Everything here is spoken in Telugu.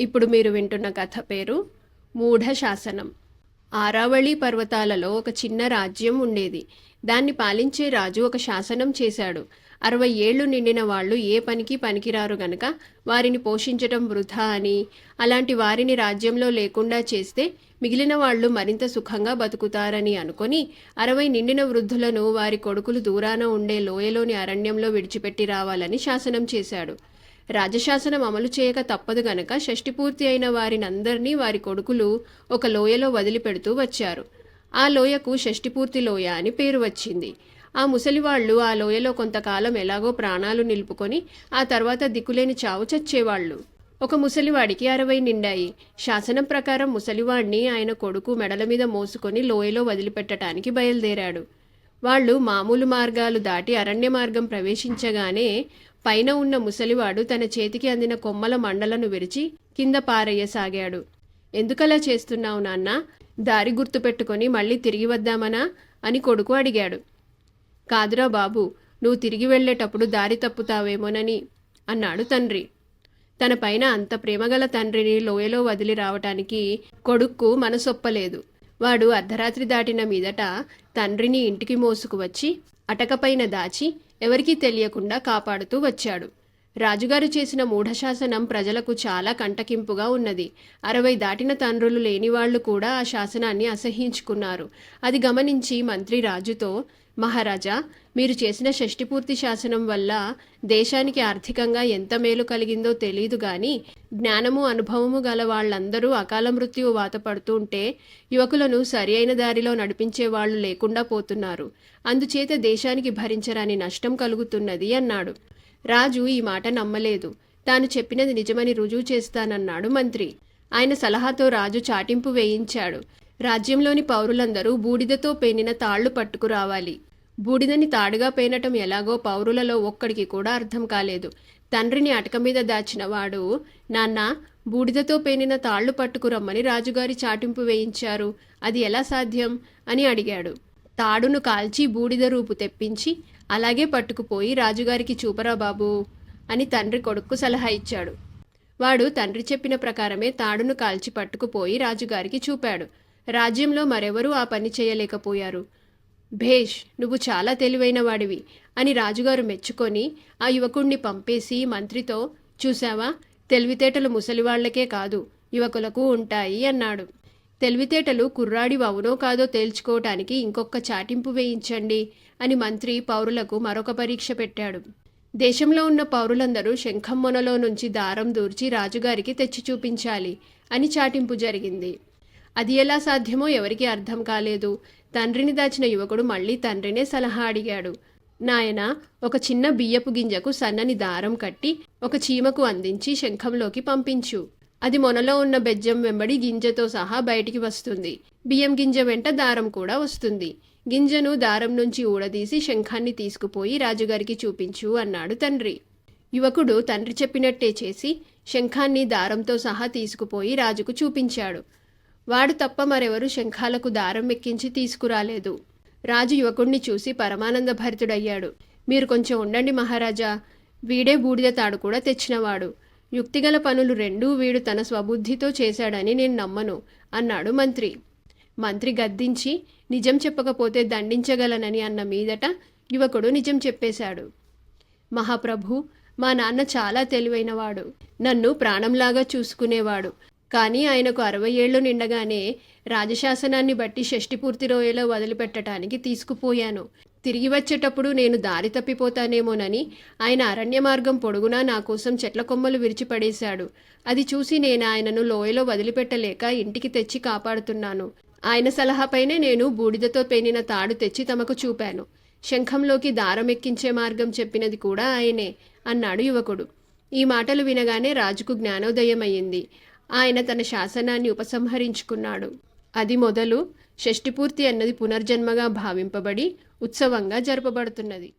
ఇప్పుడు మీరు వింటున్న కథ పేరు మూఢ శాసనం ఆరావళి పర్వతాలలో ఒక చిన్న రాజ్యం ఉండేది. దాన్ని పాలించే రాజు ఒక శాసనం చేశాడు. అరవై ఏళ్ళు నిండిన వాళ్ళు ఏ పనికి పనికిరారు గనక వారిని పోషించటం వృధా అని అలాంటి వారిని రాజ్యంలో లేకుండా చేస్తే మిగిలిన వాళ్ళు మరింత సుఖంగా బతుకుతారని అనుకొని అరవై నిండిన వృద్ధులను వారి కొడుకులు దూరాన ఉండే లోయలోని అరణ్యంలో విడిచిపెట్టి రావాలని శాసనం చేశాడు. రాజశాసనం అమలు చేయక తప్పదు గనక షష్టి పూర్తి అయిన వారినందరినీ వారి కొడుకులు ఒక లోయలో వదిలిపెడుతూ వచ్చారు. ఆ లోయకు షష్టిపూర్తి లోయ అని పేరు వచ్చింది. ఆ ముసలివాళ్ళు ఆ లోయలో కొంతకాలం ఎలాగో ప్రాణాలు నిలుపుకొని ఆ తర్వాత దిక్కులేని చావు చచ్చేవాళ్ళు. ఒక ముసలివాడికి అరవై నిండాయి. శాసనం ప్రకారం ముసలివాడిని ఆయన కొడుకు మెడల మీద మోసుకొని లోయలో వదిలిపెట్టడానికి బయలుదేరాడు. వాళ్ళు మామూలు మార్గాలు దాటి అరణ్య మార్గం ప్రవేశించగానే పైన ఉన్న ముసలివాడు తన చేతికి అందిన కొమ్మల మండలను విరిచి కింద పారేయసాగాడు. ఎందుకలా చేస్తున్నావు నాన్న? దారి గుర్తు పెట్టుకొని మళ్ళీ తిరిగి వద్దామనా? అని కొడుకు అడిగాడు. కాదురా బాబు నువ్వు తిరిగి వెళ్ళేటప్పుడు దారి తప్పుతావేమోనని అన్నాడు తండ్రి. తన పైన అంత ప్రేమగల తండ్రిని లోయలో వదిలి రావటానికి కొడుక్కు మనసొప్పలేదు. వాడు అర్ధరాత్రి దాటిన మీదట తండ్రిని ఇంటికి మోసుకు వచ్చి అటకపైన దాచి ఎవరికీ తెలియకుండా కాపాడుతూ వచ్చాడు. రాజుగారు చేసిన మూఢశాసనం ప్రజలకు చాలా కంటకింపుగా ఉన్నది. అరవై దాటిన తండ్రులు లేనివాళ్ళు కూడా ఆ శాసనాన్ని అసహించుకున్నారు అది గమనించి మంత్రి రాజుతో మహారాజా మీరు చేసిన షష్టిపూర్తి శాసనం వల్ల దేశానికి ఆర్థికంగా ఎంత మేలు కలిగిందో తెలియదు గాని జ్ఞానము అనుభవము గల వాళ్ళందరూ అకాల మృత్యువు వాత పడుతుంటే యువకులను సరి అయిన దారిలో నడిపించే వాళ్ళు లేకుండా పోతున్నారు. అందుచేత దేశానికి భరించరాని నష్టం కలుగుతున్నది అన్నాడు. రాజు ఈ మాట నమ్మలేదు. తాను చెప్పినది నిజమని రుజువు చేస్తానన్నాడు మంత్రి. ఆయన సలహాతో రాజు చాటింపు వేయించాడు. రాజ్యంలోని పౌరులందరూ బూడిదతో పేనిన తాళ్ళు పట్టుకురావాలి. బూడిదని తాడుగా పేనటం ఎలాగో పౌరులలో ఒక్కడికి కూడా అర్థం కాలేదు. తండ్రిని అటక మీద దాచిన వాడు నాన్న బూడిదతో పేనిన తాళ్ళు పట్టుకురమ్మని రాజుగారి చాటింపు వేయించారు. అది ఎలా సాధ్యం? అని అడిగాడు. తాడును కాల్చి బూడిద రూపు తెప్పించి అలాగే పట్టుకుపోయి రాజుగారికి చూపరా బాబు అని తండ్రి కొడుక్కు సలహా ఇచ్చాడు. వాడు తండ్రి చెప్పిన ప్రకారమే తాడును కాల్చి పట్టుకుపోయి రాజుగారికి చూపాడు. రాజ్యంలో మరెవరూ ఆ పని చేయలేకపోయారు. భేష్ నువ్వు చాలా తెలివైన వాడివి అని రాజుగారు మెచ్చుకొని ఆ యువకుణ్ణి పంపేసి మంత్రితో చూశావా? తెలివితేటలు ముసలివాళ్ళకే కాదు యువకులకు ఉంటాయి అన్నాడు. తెలివితేటలు కుర్రాడి అవునో కాదో తేల్చుకోవటానికి ఇంకొక చాటింపు వేయించండి అని మంత్రి పౌరులకు మరొక పరీక్ష పెట్టాడు. దేశంలో ఉన్న పౌరులందరూ శంఖం మొనలో నుంచి దారం దూర్చి రాజుగారికి తెచ్చి చూపించాలి అని చాటింపు జరిగింది. అది ఎలా సాధ్యమో ఎవరికీ అర్థం కాలేదు. తండ్రిని దాచిన యువకుడు మళ్ళీ తండ్రినే సలహా అడిగాడు. నాయన ఒక చిన్న బియ్యపు గింజకు సన్నని దారం కట్టి ఒక చీమకు అందించి శంఖంలోకి పంపించు. అది మొనలో ఉన్న బెజ్జం వెంబడి గింజతో సహా బయటికి వస్తుంది. బియ్యం గింజ వెంట దారం కూడా వస్తుంది. గింజను దారం నుంచి ఊడదీసి శంఖాన్ని తీసుకుపోయి రాజుగారికి చూపించు అన్నాడు తండ్రి. యువకుడు తండ్రి చెప్పినట్టే చేసి శంఖాన్ని దారంతో సహా తీసుకుపోయి రాజుకు చూపించాడు. వాడు తప్ప మరెవరు శంఖాలకు దారం ఎక్కించి తీసుకురాలేదు. రాజు యువకుణ్ణి చూసి పరమానంద భరితుడయ్యాడు. మీరు కొంచెం ఉండండి మహారాజా. వీడే బూడిద తాడు కూడా తెచ్చినవాడు. యుక్తిగల పనులు రెండూ వీడు తన స్వబుద్ధితో చేశాడని నేను నమ్మను అన్నాడు మంత్రి. మంత్రి గద్దించి నిజం చెప్పకపోతే దండించగలనని అన్న మీదట యువకుడు నిజం చెప్పేశాడు. మహాప్రభు మా నాన్న చాలా తెలివైనవాడు నన్ను ప్రాణంలాగా చూసుకునేవాడు. కానీ ఆయనకు అరవై ఏళ్ళు నిండగానే రాజశాసనాన్ని బట్టి షష్టిపూర్తి రోయలో వదిలిపెట్టడానికి తీసుకుపోయాను. తిరిగి వచ్చేటప్పుడు నేను దారి తప్పిపోతానేమోనని ఆయన అరణ్య మార్గం పొడుగునా నా కోసం చెట్ల కొమ్మలు విరిచిపడేశాడు. అది చూసి నేను ఆయనను లోయలో వదిలిపెట్టలేక ఇంటికి తెచ్చి కాపాడుతున్నాను. ఆయన సలహాపైనే నేను బూడిదతో పెనిన తాడు తెచ్చి తమకు చూపాను. శంఖంలోకి దారం ఎక్కించే మార్గం చెప్పినది కూడా ఆయనే అన్నాడు యువకుడు. ఈ మాటలు వినగానే రాజుకు జ్ఞానోదయం అయ్యింది ఆయన తన శాసనాన్ని ఉపసంహరించుకున్నాడు. అది మొదలు షష్టిపూర్తి అన్నది పునర్జన్మగా భావింపబడి ఉత్సవంగా జరపబడుతున్నది.